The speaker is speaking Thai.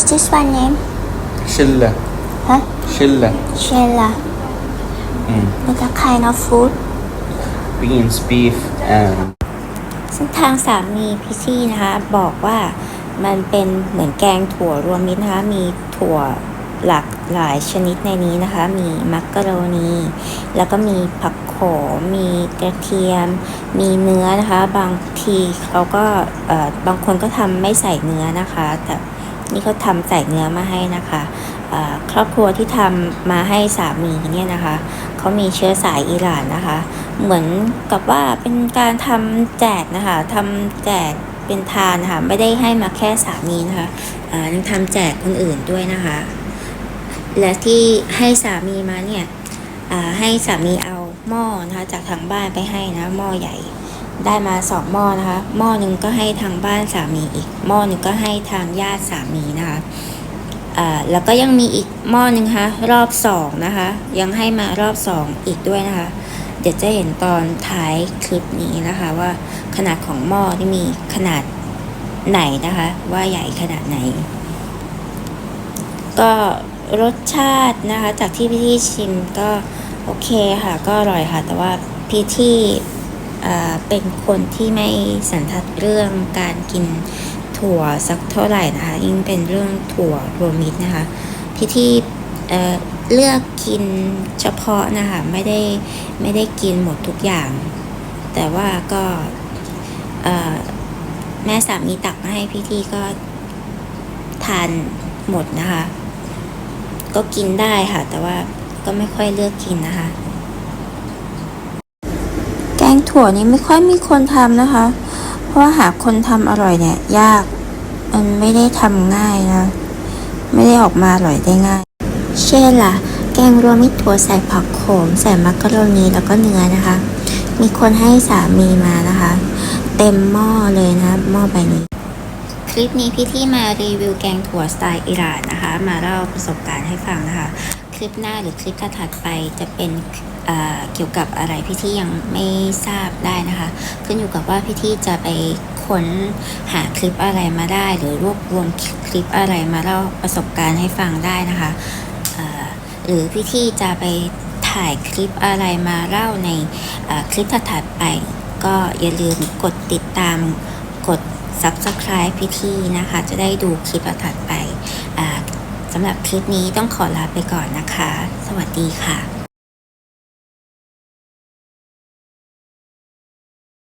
is this one name Schiller. huh Schiller. Shella Mm. What a kind of food Beans, beef, and ซึ่งทางสามีพี่ซี่นะคะบอกว่ามันเป็นเหมือนแกงถั่วรวมมิตรนะคะมีถั่วหลากหลายชนิดในนี้นะคะ มีมักกะโรนี แล้วก็มีผักโขมมีกระเทียม มีเนื้อนะคะ บางทีเขาก็เอ่อบางคนก็ทำไม่ใส่เนื้อนะคะ แต่ นี่เขาทำใส่เนื้อมาให้นะคะครอบครัวที่ทำมาให้สามีเนี่ยนะคะเขามีเชื้อสายอิหร่านนะคะ เหมือนกับว่าเป็นการทำแจกนะคะทำแจกเป็นทานนะคะไม่ได้ให้มาแค่สามีนะคะอ่ายังทำแจกคนอื่นด้วยนะคะ และที่ให้สามีมาเนี่ยให้สามีเอาหม้อนะคะจากทางบ้านไปให้นะหม้อใหญ่ ได้มาสองหม้อนะคะ หม้อหนึ่งก็ให้ทางบ้านสามีอีก หม้อหนึ่งก็ให้ทางญาติสามีนะคะแล้วก็ยังมีอีกหม้อหนึ่งคะรอบสองนะคะ ยังให้มารอบสองอีกด้วยนะคะ เดี๋ยวจะเห็นตอนท้ายคลิปนี้นะคะ ว่าขนาดของหม้อที่มีขนาดไหนนะคะ ว่าใหญ่ขนาดไหน ก็รสชาตินะคะ จากที่พี่ที่ชิมก็โอเคค่ะ ก็อร่อยค่ะ แต่ว่าพี่ที่ เป็นคนที่ไม่สันทัดเรื่องการกินถั่วสักเท่าไหร่นะคะ ยิ่งเป็นเรื่องถั่วรวมมิตรนะคะ พี่ที่เเลือกกินเฉพาะนะคะ ไม่ได้ไม่ได้กินหมดทุกอย่าง แต่ว่าก็แม่สามีตักมาให้พี่ที่ก็ทานหมดนะคะ ก็กินได้ค่ะ แต่ว่าก็ไม่ค่อยเลือกกินนะคะ งถั่วนี้ไม่ค่อยมีคนทำนะคะ เพราะว่าหาคนทำอร่อยเนี่ย ยาก มันไม่ได้ทำง่ายนะ ไม่ได้ออกมาอร่อยได้ง่าย เช่นล่ะ แกงรวมมิตรถั่วใส่ผักโขม ใส่มักกะโรนีแล้วก็เนื้อนะคะ มีคนให้สามีมานะคะ เต็มหม้อเลยนะหม้อใบนี้ คลิปนี้พี่ที่มารีวิวแกงถั่วสไตล์อิหร่านนะคะ มาเล่าประสบการณ์ให้ฟังนะคะ ลิปหน้าหรือคลิปถัดไปจะเป็นเอ่อเกี่ยวกับอะไรพี่ที่ยังไม่ทราบได้นะคะ ขึ้นอยู่กับว่าพี่ที่จะไปค้นหาคลิปอะไรมาได้ หรือรวบรวมคลิปอะไรมาเล่าประสบการณ์ให้ฟังได้นะคะเอ่อหรือพี่ที่จะไปถ่ายคลิปอะไรมาเล่าในคลิปถัดไป ก็อย่าลืมกดติดตามกด Subscribe พี่ที่นะคะ จะได้ดูคลิปถัดไป สำหรับคลิปนี้ต้องขอลาไปก่อนนะคะ สวัสดีค่ะ